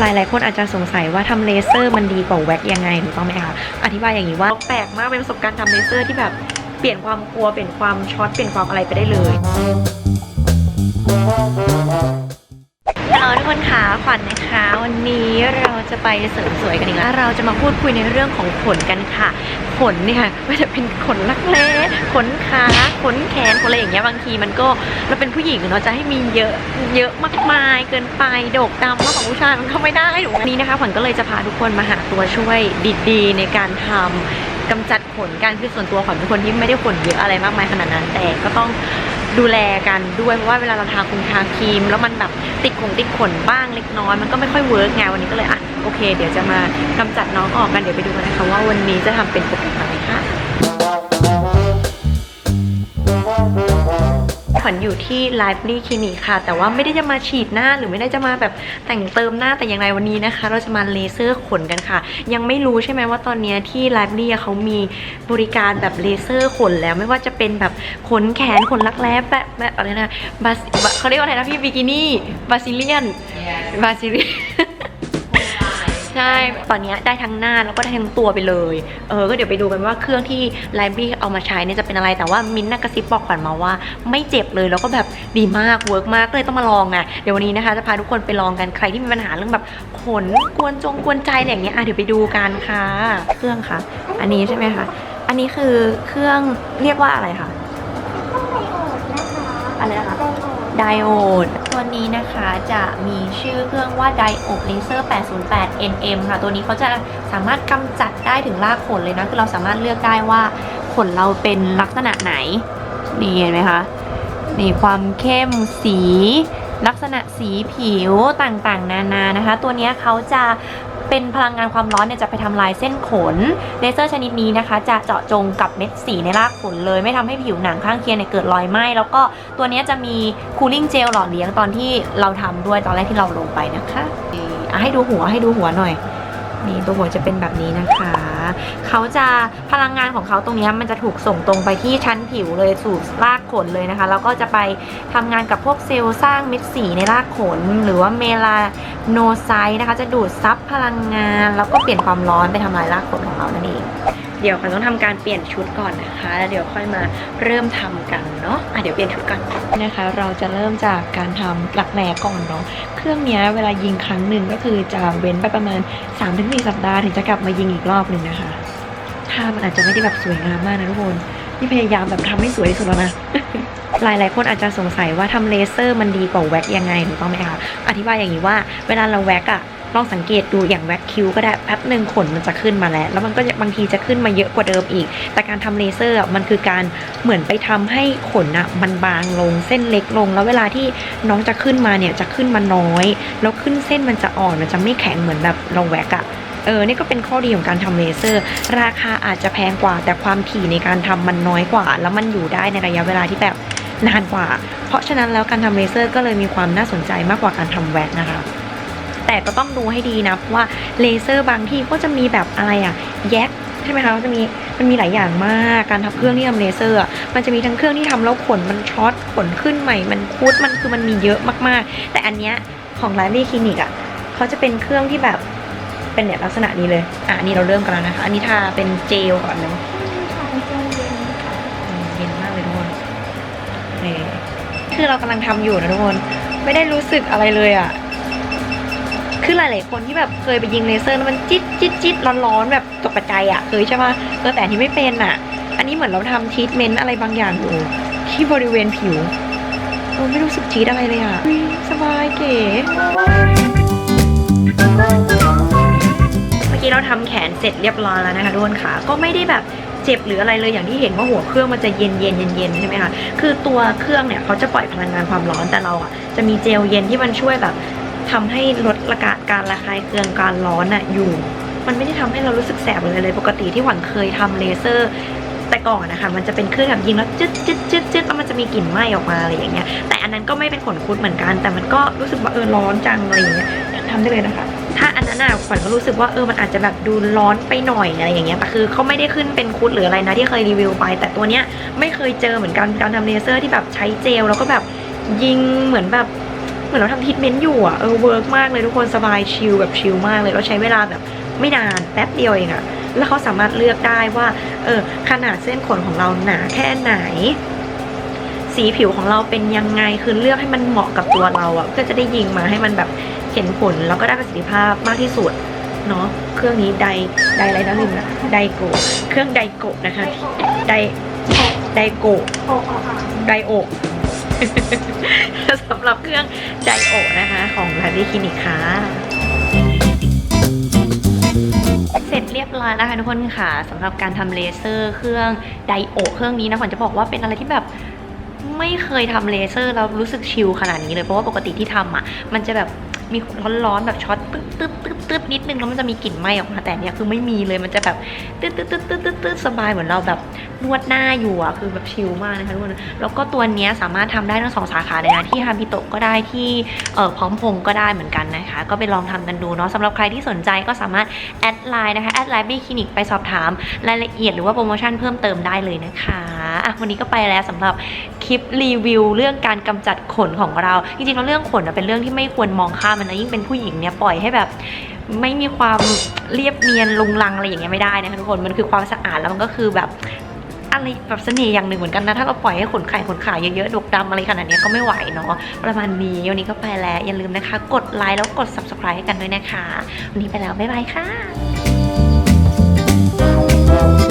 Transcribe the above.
หลายๆคนอาจจะสงสัยว่าทำเลเซอร์มันดีกว่าแว็กยังไงถูกต้องไหมคะ อธิบายอย่างนี้ว่าแปลกมากเป็นประสบการณ์ทำเลเซอร์ที่แบบเปลี่ยนความกลัวเปลี่ยนความช็อตเปลี่ยนความอะไรไปได้เลย ทุกคนคะขวัญนะคะ วันนี้เราจะไปเสริมสวยกันอีกแล้วเราจะมาพูดคุยในเรื่องของขนกันค่ะ ขนเนี่ยไม่ว่าจะเป็นขนรักแร้ขนขาขนแขนขนอะไรอย่างเงี้ยบางทีมันก็เราเป็นผู้หญิงเนาะจะให้มีเยอะเยอะมากมาย เกินไปโดกดำมากกว่าผู้ชายมันก็ไม่ได้ถูกไหมวันนี้นะคะขวัญก็เลยจะพาทุกคนมาหาตัวช่วยดีๆ ในการทำกำจัดขนกันคือส่วนตัวขวัญเป็นคนที่ไม่ได้ขนเยอะอะไรมากมายขนาดนั้นแต่ก็ต้อง ดูแลกันด้วยเพราะว่าเวลาเราทาคุมทาครีม แล้วมันแบบติดขนติดขนบ้างเล็กน้อยมันก็ไม่ค่อยเวิร์กไงวันนี้ก็เลยอะโอเค เดี๋ยวจะมากำจัดน้องออกกันเดี๋ยวไปดูกันนะคะว่าวันนี้จะทำเป็นปกอะไรค่ะ ขวัญอยู่ที่ Lively Clinic ค่ะ แต่ว่าไม่ได้จะมาฉีดหน้าหรือไม่ได้จะมาแบบแต่งเติมหน้าแต่อย่างไรวันนี้นะคะ เราจะมาเลเซอร์ขนกันค่ะ ยังไม่รู้ใช่ไหมว่าตอนเนี้ยที่ Lively อะเขามีบริการแบบเลเซอร์ขนแล้วไม่ว่าจะเป็นแบบขนแขนขนรักแร้แบบแบบอะไรนะบาสเขาเรียกว่าอะไรนะพี่บิกินี่บาซิเลียนบาซิเลียน ใช่ ตอนนี้ได้ทั้งหน้าแล้วก็ได้ทั้งตัวไปเลย เออ ก็เดี๋ยวไปดูกันว่าเครื่องที่ไลบรีเอามาใช้เนี่ยจะเป็นอะไร แต่ว่ามิ้นท์น่ะกระซิบบอกขวัญมาว่า ไม่เจ็บเลยแล้วก็แบบดีมากเวิร์กมากเลยต้องมาลองอะ เดี๋ยววันนี้นะคะจะพาทุกคนไปลองกันใครที่มีปัญหาเรื่องแบบขนกวนจงกวนใจอะไรอย่างเงี้ย อะเดี๋ยวไปดูกันค่ะ เครื่องค่ะ อันนี้ใช่ไหมคะ อันนี้คือเครื่องเรียกว่าอะไรคะ อะไรนะคะ ไดโอดตัวนี้นะคะจะมีชื่อเครื่องว่าไดโอดเลเซอร์808 NM ค่ะ ตัวนี้เขาจะสามารถกำจัดได้ถึงรากขนเลยนะ คือเราสามารถเลือกได้ว่าขนเราเป็นลักษณะไหน นี่เห็นไหมคะ นี่ความเข้มสีลักษณะสีผิวต่างๆ นานานะคะ ตัวนี้เขาจะ เป็นพลังงานความร้อนเนี่ยจะไปทำลายเส้นขน เลเซอร์ชนิดนี้นะคะ จะเจาะจงกับเม็ดสีในรากขนเลย ไม่ทำให้ผิวหนังข้างเคียงเนี่ยเกิดรอยไหม้แล้วก็ตัวนี้จะมีคูลิ่งเจลหล่อเลี้ยงตอนที่เราทำด้วยตอนแรกที่เราลงไปนะคะให้ดูหัวให้ดูหัวหน่อย นี่ตัวหัวจะเป็นแบบนี้นะคะ เขาจะพลังงานของเขาตรงนี้มันจะถูกส่งตรงไปที่ชั้นผิวเลยสู่รากขนเลยนะคะ แล้วก็จะไปทำงานกับพวกเซลล์สร้างเม็ดสีในรากขน หรือว่าเมลาโนไซต์นะคะ จะดูดซับพลังงาน แล้วก็เปลี่ยนความร้อนไปทำลายรากขนของเรานั่นเอง เดี๋ยวเราต้องทำการเปลี่ยนชุดก่อนนะคะแล้วเดี๋ยวค่อยมาเริ่มทำกันเนาะอะเดี๋ยวเปลี่ยนชุดก่อนนะคะ เราจะเริ่มจากการทำหลักแหลก่อนเนาะเครื่องเนี้ยเวลายิงครั้งหนึ่งก็คือจะเว้นไปประมาณ 3-4 สัปดาห์ถึงจะกลับมายิงอีกรอบหนึ่งนะคะถ้ามันอาจจะไม่ได้แบบสวยงามมากนะทุกคนนี่พยายามแบบทำให้สวยที่สุดแล้วนะหลายๆคนอาจจะสงสัยว่าทำเลเซอร์มันดีกว่าแว็กยังไงถูกต้องไหมคะอธิบายอย่างนี้ว่าเวลาเราแว็กอะ ลองสังเกตดูอย่างแว็กคิ้วก็ได้แป๊บหนึ่งขนมันจะขึ้นมาแล้ว แล้วมันก็บางทีจะขึ้นมาเยอะกว่าเดิมอีก แต่การทำเลเซอร์มันคือการเหมือนไปทำให้ขนอะมันบางลงเส้นเล็กลง แล้วเวลาที่น้องจะขึ้นมาเนี่ยจะขึ้นมาน้อย แล้วขึ้นเส้นมันจะอ่อนมันจะไม่แข็งเหมือนแบบเราแว็กอะเออ นี่ก็เป็นข้อดีของการทำเลเซอร์ ราคาอาจจะแพงกว่า แต่ความถี่ในการทำมันน้อยกว่า แล้วมันอยู่ได้ในระยะเวลาที่แบบนานกว่า เพราะฉะนั้นแล้วการทำเลเซอร์ก็เลยมีความน่าสนใจมากกว่าการทำแว็กนะคะ แต่ก็ต้องดูให้ดีนะ เพราะว่าเลเซอร์บางที่ก็จะมีแบบอะไรอะแยกใช่ไหมคะมันจะมีมันมีหลายอย่างมากการทำเครื่องที่ทำเลเซอร์อะมันจะมีทั้งเครื่องที่ทำแล้วขนมันช็อตขนขึ้นใหม่ มันคุดมันคือมันมีเยอะมากๆ แต่อันเนี้ยของไลฟ์คลินิกอะเขาจะเป็นเครื่องที่แบบเป็นเนี่ยลักษณะนี้เลย อะอันนี้เราเริ่มกันแล้วนะคะอันนี้ทาเป็นเจลก่อนเนาะอืมเย็นมากเลยทุกคนนี่คือเรากำลังทำอยู่นะทุกคนไม่ได้รู้สึกอะไรเลยอะ คือหลาย ๆ คนที่แบบเคยไปยิงเลเซอร์แล้วมันจิ๊ดจิ๊ดจิ๊ดร้อนๆแบบตกใจอะเคยใช่ปะเออแต่อันนี้ไม่เป็นอะ อันนี้เหมือนเราทำทรีทเมนต์อะไรบางอย่างอยู่ที่บริเวณผิวเออไม่รู้สึกจี๊ดอะไรเลยอะสบายเก๋เมื่อกี้เราทำแขนเสร็จเรียบร้อยแล้วนะคะทุกคนค่ะ ก็ไม่ได้แบบเจ็บหรืออะไรเลยอย่างที่เห็นว่าหัวเครื่องมันจะเย็นเย็นเย็นเย็นใช่ไหมคะคือตัวเครื่องเนี่ยเขาจะปล่อยพลังงานความร้อนแต่เราอะจะมีเจลเย็นที่มันช่วยแบบ ทำให้ลดระกาการระคายเคืองการร้อนอะอยู่ มันไม่ได้ทำให้เรารู้สึกแสบเลยเลย ปกติที่หวันเคยทำเลเซอร์ แต่ก่อนนะคะมันจะเป็นเครื่องแบบยิงแล้วจึ๊ดจึ๊ดจึ๊ดจึ๊ดแล้วมันจะมีกลิ่นไหม้ออกมาอะไรอย่างเงี้ย แต่อันนั้นก็ไม่เป็นขนคุดเหมือนกัน แต่มันก็รู้สึกว่าเออร้อนจังอะไรอย่างเงี้ยทำได้เลยนะคะถ้าอันนั้นน่ะขวัญก็รู้สึกว่าเออมันอาจจะแบบดูร้อนไปหน่อยอะไรอย่างเงี้ยแต่คือเขาไม่ได้ขึ้นเป็นคุดหรืออะไรนะที่เคยรีวิวไป แต่ตัวเนี้ยไม่เคยเจอเหมือนกันการทำเลเซอร์ที่แบบใช้เจลแล้วก็แบบยิงเหมือนแบบ มือนเราทำทรีทเมนต์อยู่อะเออเวิร์กมากเลยทุกคนสบายชิลแบบชิลมากเลยเราใช้เวลาแบบไม่นานแป๊บเดียวเองอะแล้วเขาสามารถเลือกได้ว่าเออขนาดเส้นขนของเราหนาแค่ไหน สีผิวของเราเป็นยังไงคือเลือกให้มันเหมาะกับตัวเราอะเพื่อจะได้ยิงมาให้มันแบบเห็นผลแล้วก็ได้ประสิทธิภาพมากที่สุดเนาะเครื่องนี้ไดไดอะไรนะลืมนะไดโกะเครื่องไดโกะนะคะไดไดโกะโอ้โอ้ค่ะไดโอ สำหรับเครื่องไดโอนะคะ ของลาดี้คลินิกค่ะเสร็จเรียบร้อยแล้วค่ะทุกคนค่ะสำหรับการทำเลเซอร์เครื่องไดโอเครื่องนี้นะขวัญจะบอกว่าเป็นอะไรที่แบบไม่เคยทำเลเซอร์แล้วรู้สึกชิลขนาดนี้เลยเพราะว่าปกติที่ทำอะ มันจะแบบมีร้อนๆแบบช็อตตึ๊ดตึ๊ดตึ๊ดตึ๊ดนิดนึงแล้วมันจะมีกลิ่นไหม้ออกมาแต่เนี้ยคือไม่มีเลยมันจะแบบตึ๊ดตึ๊ดตึ๊ดตึ๊ดตึ๊ดตึ๊ดสบายเหมือนเราแบบ นวดหน้าอยู่อะคือแบบชิลมากนะคะทุกคนแล้วก็ตัวนี้สามารถทำได้ทั้งสองสาขาเลยนะที่ฮาบิโตะก็ได้ที่เอ่อพร้อมพงก็ได้เหมือนกันนะคะ ก็ไปลองทำกันดูเนาะสำหรับใครที่สนใจก็สามารถแอดไลน์นะคะแอดไลน์บี้คลินิกไปสอบถามรายละเอียดหรือว่าโปรโมชั่นเพิ่มเติมได้เลยนะคะอะวันนี้ก็ไปแล้วสำหรับคลิปรีวิว เรื่องการกำจัดขนของเรา จริงๆแล้วเรื่องขนเป็นเรื่องที่ไม่ควรมองข้ามมันนะยิ่งเป็นผู้หญิงเนี่ยปล่อยให้แบบไม่มีความเรียบเนียนลุงลังอะไรอย่างเงี้ยไม่ได้นะคะทุกคนมันคือความสะอาดแล้วมันก็คือแบบ อะไรแบบเสน่ห์อย่างหนึ่งเหมือนกันนะ ถ้าเราปล่อยให้ขนไข่ขนขาเยอะๆดกดำอะไรขนาดนี้ก็ไม่ไหวเนาะประมาณนี้วันนี้ก็ไปแล้ว อย่าลืมนะคะ กดไลค์แล้วกด subscribe ให้กันด้วยนะคะ วันนี้ไปแล้ว บ๊ายบายค่ะ